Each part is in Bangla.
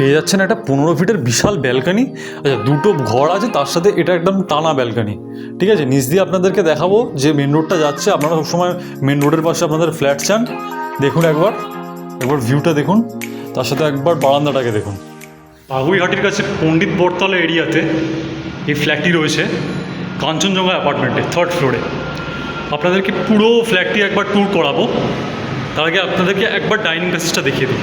পেয়ে যাচ্ছেন একটা পনেরো ফিটের বিশাল ব্যালকানি। আচ্ছা দুটো ঘর আছে, তার সাথে এটা একদম টানা ব্যালকানি। ঠিক আছে, নিচ দিয়ে আপনাদেরকে দেখাবো যে মেন রোডটা যাচ্ছে। আপনারা সবসময় মেন রোডের পাশে আপনাদের ফ্ল্যাট চান। দেখুন একবার একবার ভিউটা দেখুন। তার সাথে একবার বারান্দাটাকে দেখুন। বাগুইহাটির কাছে পণ্ডিত বটতলা এরিয়াতে এই ফ্ল্যাটটি রয়েছে, কাঞ্চনজঙ্ঘা অ্যাপার্টমেন্টে থার্ড ফ্লোরে আপনাদেরকে পুরো ফ্ল্যাটটি একবার ট্যুর করাবো। তার আগে আপনাদেরকে একবার ডাইনিং প্যাসেজটা দেখিয়ে দিই।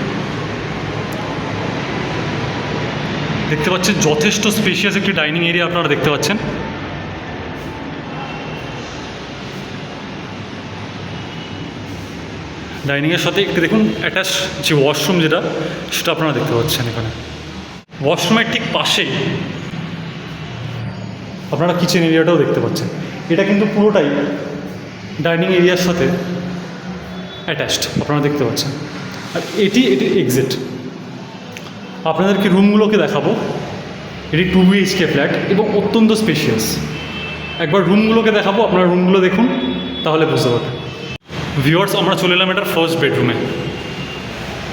দেখতে পাচ্ছেন যথেষ্ট স্পেশিয়াস একটি ডাইনিং এরিয়া আপনারা দেখতে পাচ্ছেন। ডাইনিংয়ের সাথে একটু দেখুন অ্যাটাচ যে ওয়াশরুম যেটা, সেটা আপনারা দেখতে পাচ্ছেন এখানে। ওয়াশরুমের ঠিক পাশেই আপনারা কিচেন এরিয়াটাও দেখতে পাচ্ছেন। এটা কিন্তু পুরোটাই ডাইনিং এরিয়ার সাথে অ্যাটাচড আপনারা দেখতে পাচ্ছেন। আর এটি এটি এক্সিট আপনাদেরকে রুমগুলোকে দেখাবো। এটি টু বিএইচকে ফ্ল্যাট এবং অত্যন্ত স্পেশিয়াস একবার রুমগুলোকে দেখাবো, আপনারা রুমগুলো দেখুন, তাহলে বুঝতে পারবেন। ভিওয়ার্স আমরা চলে এলাম এটার ফার্স্ট বেডরুমে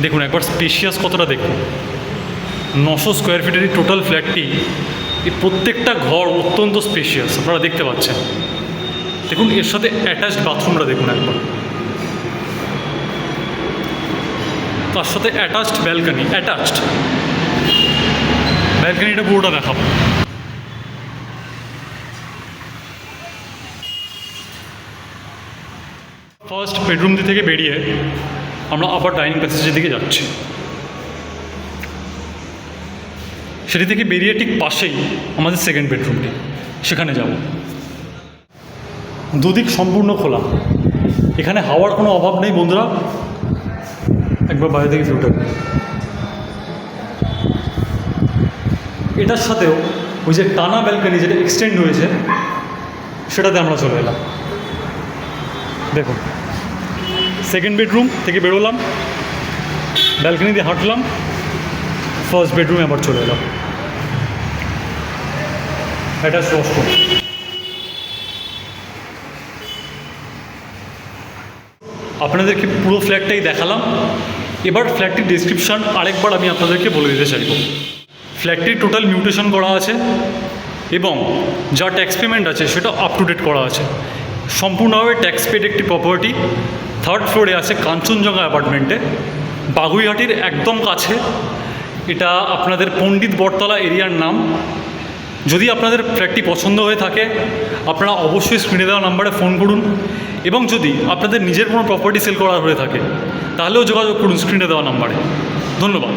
দেখুন, একবার স্পেশিয়াস কতটা দেখুন। নশো স্কোয়ার ফিটের এই টোটাল ফ্ল্যাটটি এই প্রত্যেকটা ঘর অত্যন্ত স্পেশিয়াস আপনারা দেখতে পাচ্ছেন। দেখুন, এর সাথে অ্যাটাচড বাথরুমটা দেখুন একবার। তার সাথে অ্যাটাচড ব্যালকানি অ্যাটাচড ব্যালকানিটা পুরোটা দেখাবো। ফার্স্ট বেডরুম থেকে বেরিয়ে আমরা আবার ডাইনিং প্যাসেজের দিকে যাচ্ছি। সেটি থেকে বেরিয়ে ঠিক পাশেই আমাদের সেকেন্ড বেডরুমটি সেখানে যাব। দুদিক সম্পূর্ণ খোলা। এখানে হাওয়ার কোনো অভাব নেই বন্ধুরা। একবার বাইরে থেকে দেখুন। এটার সাথেও ওই যে টানা ব্যালকানি যেটা এক্সটেন্ড হয়েছে সেটাতে আমরা চলে এলাম। দেখুন সেকেন্ড বেডরুম থেকে বেরোলাম ব্যালকানি দিয়ে হাঁটলাম ফার্স্ট বেডরুমে আবার চলে এলাম। এটা ওয়াশরুম আপনাদেরকে পুরো ফ্ল্যাটটাই দেখালাম। এবার ফ্ল্যাটটির ডিসক্রিপশান আরেকবার আমি আপনাদেরকে বলে দিতে চাইব। ফ্ল্যাটটির টোটাল মিউটেশন করা আছে এবং যা ট্যাক্স পেমেন্ট আছে সেটা আপ টু ডেট করা আছে। সম্পূর্ণভাবে ট্যাক্স পেড একটি প্রপার্টি থার্ড ফ্লোরে আছে কাঞ্চনজঙ্ঘা অ্যাপার্টমেন্টে বাগুইহাটির একদম কাছে। এটা আপনাদের পণ্ডিত বটতলা এরিয়ার নাম। যদি আপনাদের ফ্ল্যাটটি পছন্দ হয়ে থাকে, আপনারা অবশ্যই স্ক্রিনে দেওয়া নাম্বারে ফোন করুন এবং যদি আপনাদের নিজের কোনো প্রপার্টি সেল করা হয়ে থাকে, তাহলেও যোগাযোগ করুন স্ক্রিনে দেওয়া নাম্বারে ধন্যবাদ।